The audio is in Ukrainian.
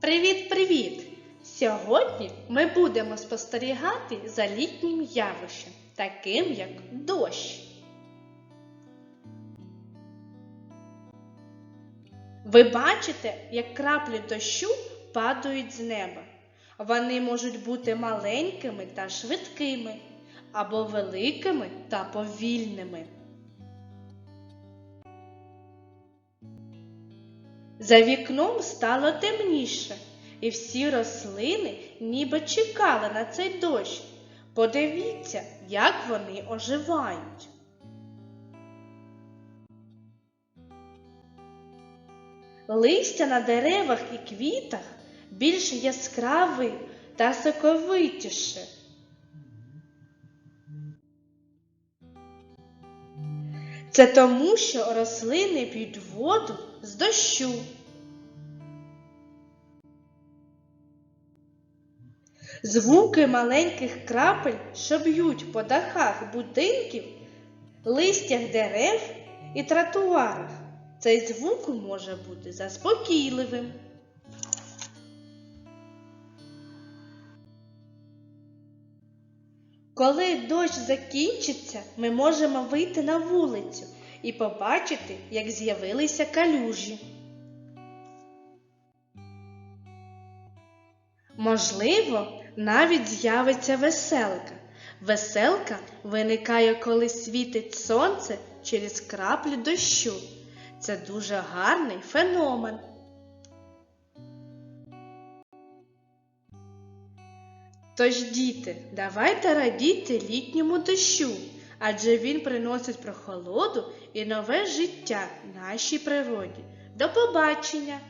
Привіт-привіт! Сьогодні ми будемо спостерігати за літнім явищем, таким як дощ. Ви бачите, як краплі дощу падають з неба. Вони можуть бути маленькими та швидкими, або великими та повільними. За вікном стало темніше, і всі рослини ніби чекали на цей дощ. Подивіться, як вони оживають. Листя на деревах і квітах більш яскраве та соковитіше. Це тому, що рослини п'ють воду з дощу. Звуки маленьких крапель, що б'ють по дахах будинків, листях дерев і тротуарах. Цей звук може бути заспокійливим. Коли дощ закінчиться, ми можемо вийти на вулицю і побачити, як з'явилися калюжі. Можливо, навіть з'явиться веселка. Веселка виникає, коли світить сонце через краплі дощу. Це дуже гарний феномен. Тож, діти, давайте радіти літньому дощу, адже він приносить прохолоду і нове життя нашій природі. До побачення!